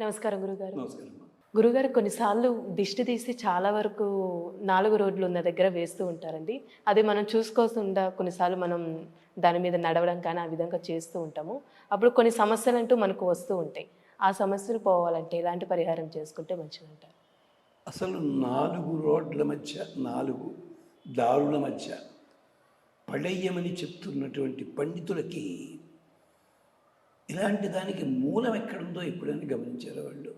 నమస్కారం గురుగారు. నమస్కారం. గురుగారు కొన్నిసార్లు దిష్టి తీసి చాలా వరకు నాలుగు రోడ్లు ఉన్న దగ్గర వేస్తూ ఉంటారండి. అది మనం చూసుకోకుండా కొన్నిసార్లు మనం దాని మీద నడవడం కానీ ఆ విధంగా చేస్తూ ఉంటాము. అప్పుడు కొన్ని సమస్యలు అంటూ మనకు వస్తూ ఉంటాయి. ఆ సమస్యలు పోవాలంటే ఎలాంటి పరిహారం చేసుకుంటే మంచిదంటారు? అసలు నాలుగు రోడ్ల మధ్య నాలుగు దారుల మధ్య పడేయమని చెప్తున్నటువంటి పండితులకి ఇలాంటి దానికి మూలం ఎక్కడుందో ఎప్పుడైనా గమనించారు వాళ్ళు?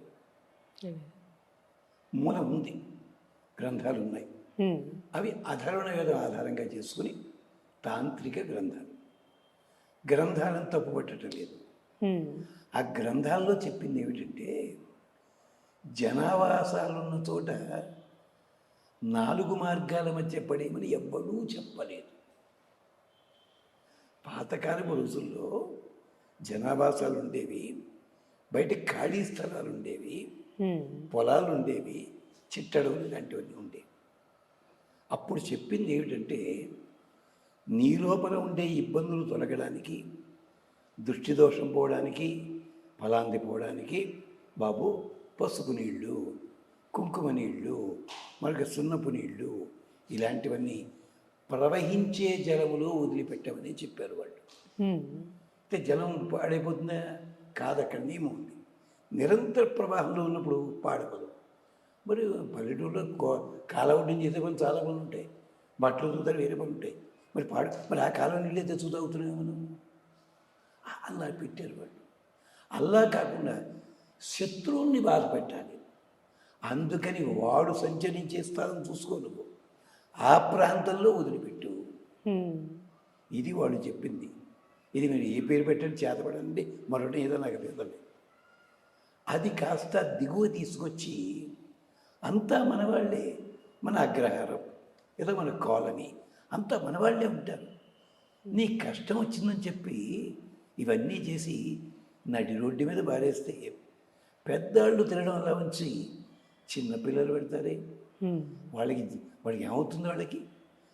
మూలం ఉంది. గ్రంథాలు ఉన్నాయి. అవి అధర్వణ వేదం ఆధారంగా చేసుకుని తాంత్రిక గ్రంథాలు. గ్రంథాలను తప్పుపట్టడం లేదు. ఆ గ్రంథాల్లో చెప్పింది ఏమిటంటే జనావాసాలున్న చోట నాలుగు మార్గాల మధ్య పడేయమని ఎవ్వరూ చెప్పలేదు. పాతకాలపు రోజుల్లో జనావాసాలు ఉండేవి బయట ఖాళీ స్థలాలు ఉండేవి. పొలాలు ఉండేవి చిట్టడవులు ఇలాంటివన్నీ ఉండేవి అప్పుడు చెప్పింది ఏమిటంటే నీ లోపల ఉండే ఇబ్బందులు తొలగడానికి దృష్టి దోషం పోవడానికి ఫలాంది పోవడానికి బాబు పసుపు నీళ్ళు కుంకుమ నీళ్ళు మరొక సున్నపు నీళ్ళు ఇలాంటివన్నీ ప్రవహించే జలములో వదిలిపెట్టమని చెప్పారు వాళ్ళు. అంటే జలం పాడైపోతుందా? కాదు అక్కడ నియమం ఉంది. నిరంతర ప్రవాహంలో ఉన్నప్పుడు పాడకదు మరి పల్లెటూరులో కో కాలవడ్డం చేసే పనులు చాలా పనులు ఉంటాయి. బట్టలు చూస్తారు వేరే పనులు ఉంటాయి. మరి పాడు మరి ఆ కాలం నీళ్ళే తెచ్చు తాగుతున్నాం మనం అలా పెట్టారు వాళ్ళు. అలా కాకుండా శత్రువుల్ని బాధ పెట్టాలి. అందుకని వాడు సంచరించే స్థలం చూసుకో నువ్వు. ఆ ప్రాంతంలో వదిలిపెట్టు. ఇది వాళ్ళు చెప్పింది. ఇది మీరు ఏ పేరు పెట్టండి చేతపడండి మరొకటి ఏదో నాకు తెలియదండి. అది కాస్త దిగువ తీసుకొచ్చి అంతా మనవాళ్ళే మన అగ్రహారం ఏదో మన కాలనీ అంతా మనవాళ్ళే ఉంటారు. నీ కష్టం వచ్చిందని చెప్పి ఇవన్నీ చేసి నడి రోడ్డు మీద బారేస్తే పెద్దవాళ్ళు తినడం అలా ఉంచి చిన్నపిల్లలు పెడతారే. వాళ్ళకి వాళ్ళకి ఏమవుతుంది వాళ్ళకి?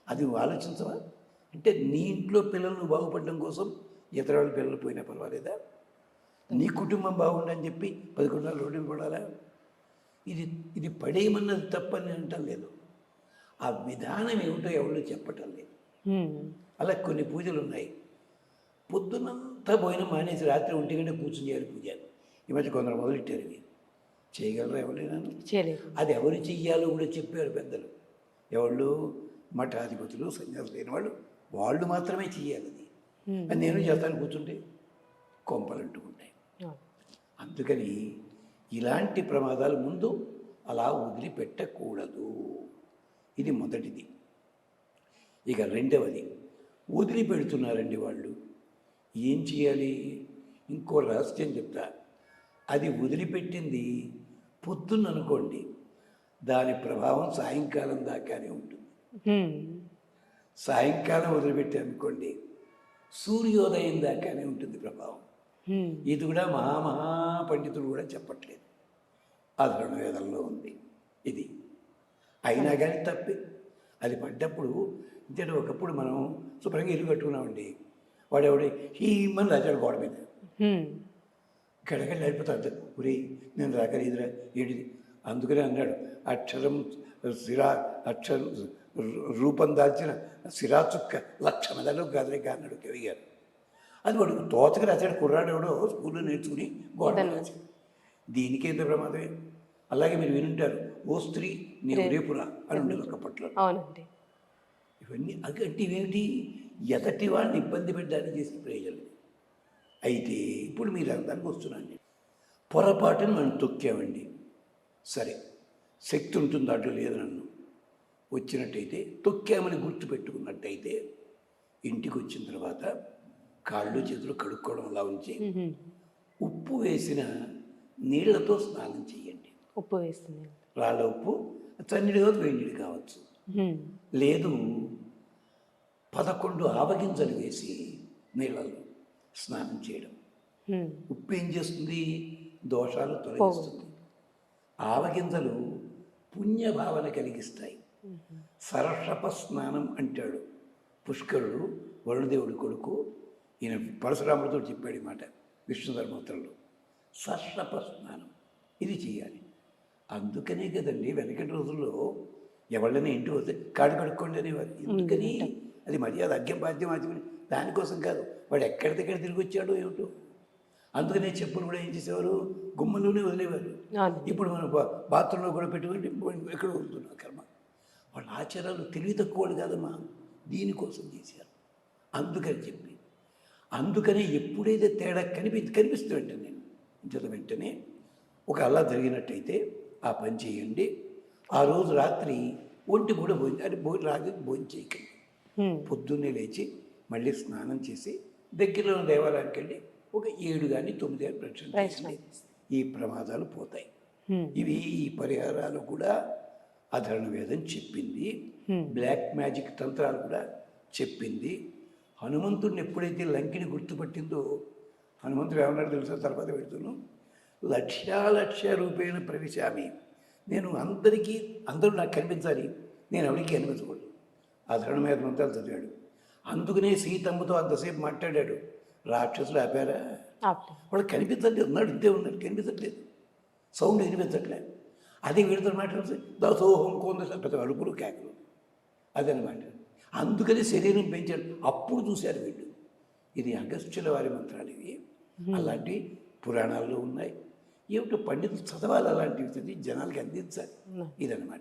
అది ఆలోచించవా? అంటే నీ ఇంట్లో పిల్లలు బాగుపడడం కోసం ఇతర వాళ్ళ పిల్లలు పోయినా పర్వాలేదా? నీ కుటుంబం బాగుండని చెప్పి పదకొండు రోడ్డు పడాలా ఇది ఇది పడేయమన్నది తప్పని అంటం లేదు. ఆ విధానం ఏమిటో ఎవరు చెప్పటం లేదు. అలా కొన్ని పూజలు ఉన్నాయి పొద్దునంతా పోయిన మానేసి రాత్రి ఒంటి గంట కూర్చుని చేయాలి పూజ. ఈ మధ్య కొందరు మొదలెట్టారు ఇవి చేయగలరా ఎవరైనా అది ఎవరు చెయ్యాలో కూడా చెప్పారు పెద్దలు. ఎవళ్ళు మఠాధిపతులు సన్యాసులు లేని వాళ్ళు వాళ్ళు మాత్రమే చెయ్యాలి అది. హ్మ్. అది నేను చేస్తాను కూర్చుంటే కొంపలు అంటుకుంటాయి. అందుకని ఇలాంటి ప్రమాదాలు ముందు అలా వదిలిపెట్టకూడదు. ఇది మొదటిది. ఇక రెండవది వదిలిపెడుతున్నారండి వాళ్ళు. ఏం చేయాలి? ఇంకో రహస్యం చెప్తా. అది వదిలిపెట్టింది పొద్దున్న అనుకోండి. దాని ప్రభావం సాయంకాలం దాకానే ఉంటుంది. హ్మ్. సాయంకాలం వదిలిపెట్టి అనుకోండి సూర్యోదయం దాకానే ఉంటుంది ప్రభావం. ఇది కూడా మహామహా పండితులు కూడా చెప్పట్లేదు. అధర్ణ వేదంలో ఉంది ఇది. అయినా కానీ తప్పే. అది పడ్డప్పుడు అంటే ఒకప్పుడు మనం శుభ్రంగా ఇల్లు కట్టుకున్నామండి. వాడెవడి? హీమని రాచాడు గోడ మీద. గడగడ నడిపోతాడు ఒరే నేను రాకలేదురా ఏంటిది? అందుకనే అన్నాడు అక్షరం శిరా అక్షరం రూపం దాల్చిన శిరా చుక్క లక్ష మెదడు గదరిక అన్నాడు కవి గారు అది వాడు తోచక రాశాడు కుర్రాడు ఎవడో స్కూల్లో నేర్చుకుని గోడ దీనికి ఎంత ప్రమాదమే. అలాగే మీరు వినుంటారు ఓ స్త్రీ నీవు రేపురా అని ఉండేది ఒకప్పట్లో అవునండి. ఇవన్నీ అంటే ఇవేమిటి ఎదటి వాళ్ళని ఇబ్బంది పెట్టడానికి చేసిన ప్రయోజనం. అయితే ఇప్పుడు మీరు దానికి వస్తున్నాను నేను. పొరపాటున మనం తొక్కామండి. సరే శక్తి ఉంటుంది దాంట్లో లేదు నన్ను? వచ్చినట్టయితే తొక్కామని గుర్తుపెట్టుకున్నట్టయితే ఇంటికి వచ్చిన తర్వాత కాళ్ళు చేతులు కడుక్కోవడం అలా ఉంచి. ఉప్పు వేసిన నీళ్ళతో స్నానం చేయండి. ఉప్పు వేస్తుంది రాళ్ళ ఉప్పు చన్నీడి కావచ్చు వేడి నీళ్ళు కావచ్చు. లేదు పదకొండు ఆవగింజలు వేసి నీళ్ళల్లో స్నానం చేయడం. ఉప్పు ఏం చేస్తుంది? దోషాలు తొలగిస్తుంది. ఆవగింజలు పుణ్యభావన కలిగిస్తాయి. సరషప స్నానం అంటాడు. పుష్కరుడు వరుణదేవుడి కొడుకు ఈయన పరశురాముడితో చెప్పాడు ఈ మాట విష్ణు ధర్మోత్తరంలో. సర్షప స్నానం ఇది చేయాలి. అందుకనే కదండి వెనకటి రోజుల్లో ఎవళ్ళని ఇంటి వస్తే కాడు కడుక్కోండి అనేవారు. ఎందుకని? అది మర్యాద అగ్గం బాధ్యం ఆచమని దానికోసం కాదు వాడు ఎక్కడ దగ్గర తిరిగి వచ్చాడో ఏమిటో. అందుకనే చెప్పులు కూడా ఏం చేసేవారు? గుమ్మలోనే వదిలేవారు. ఇప్పుడు మనం బాత్రూంలో కూడా పెట్టుకుంటే ఎక్కడ వదులుతున్నాం కర్మ. వాళ్ళ ఆచారాలు తెలివి తక్కువడు కాదమ్మా. దీనికోసం చేశారు. అందుకని చెప్పి. అందుకనే ఎప్పుడైతే తేడా కనిపి కనిపిస్తూ వెంటనే నేను ఇంత వెంటనే ఒక అలా జరిగినట్టయితే ఆ పని చేయండి. ఆ రోజు రాత్రి ఒంటి కూడా భోజనం అది భోజనం రాత్రి భోజనం చేయకండి. పొద్దున్నే లేచి మళ్ళీ స్నానం చేసి దగ్గరలో ఉన్న దేవాలయానికి వెళ్ళి ఒక ఏడు కానీ తొమ్మిది కానీ ప్రదక్షిణ. ఈ ప్రమాదాలు పోతాయి. ఇవి ఈ పరిహారాలు కూడా అధరణ వేదం చెప్పింది బ్లాక్ మ్యాజిక్ తంత్రాలు కూడా చెప్పింది. హనుమంతుడిని ఎప్పుడైతే లంకిని గుర్తుపట్టిందో హనుమంతుడు ఏమన్నాడు తెలుసా? తర్వాత పెడుతున్నాను. లక్ష్యాలక్ష్య రూపేణ ప్రవేశామి. నేను అందరికీ అందరూ నాకు కనిపించాలి. నేను ఎవరికి కనిపించకూడదు. అధరణ మీద మంత్రాలు చదివాడు. అందుకనే సీతమ్మతో అంతసేపు మాట్లాడాడు. రాక్షసులు ఆపారా. వాడు కనిపించట్లేదు. ఉన్నాడు ఇంతే ఉన్నాడు. కనిపించట్లేదు. సౌండ్ వినిపించట్లేదు అది వీడితో మాట్లాడితే దసోహం కొంద పెద్ద అడుపులు కేకలు. అదనమాట. అందుకని శరీరం పెంచాడు అప్పుడు చూశారు వీళ్ళు. ఇది అగస్త్యుల వారి మంత్రాలు ఇవి. అలాంటి పురాణాల్లో ఉన్నాయి. ఏమిటో పండితులు చదవాలి అలాంటివి జనాలకి అందించాలి. ఇదనమాట.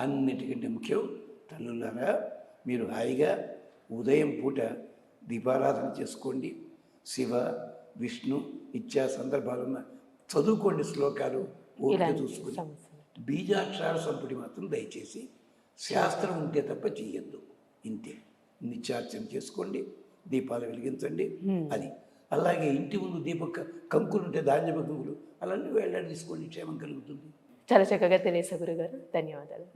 అన్నిటికంటే ముఖ్యం తల్లులారా మీరు హాయిగా ఉదయం పూట దీపారాధన చేసుకోండి. శివ విష్ణు ఇత్యా సందర్భాలున్న చదువుకోండి శ్లోకాలు. ఓపిక చూసుకుని బీజాక్షర సంపుటి మాత్రం దయచేసి శాస్త్రం ఉంటే తప్ప చెయ్యొద్దు. ఇంతే. నిత్యార్చన చేసుకోండి దీపాలు వెలిగించండి అది. అలాగే ఇంటి ముందు దీప కంకులు ఉంటే ధాన్యపు కంకులు అలాంటివి వెళ్ళాడి తీసుకోండి క్షేమం కలుగుతుంది. చాలా చక్కగా తెలియసే గురుగారు. ధన్యవాదాలు.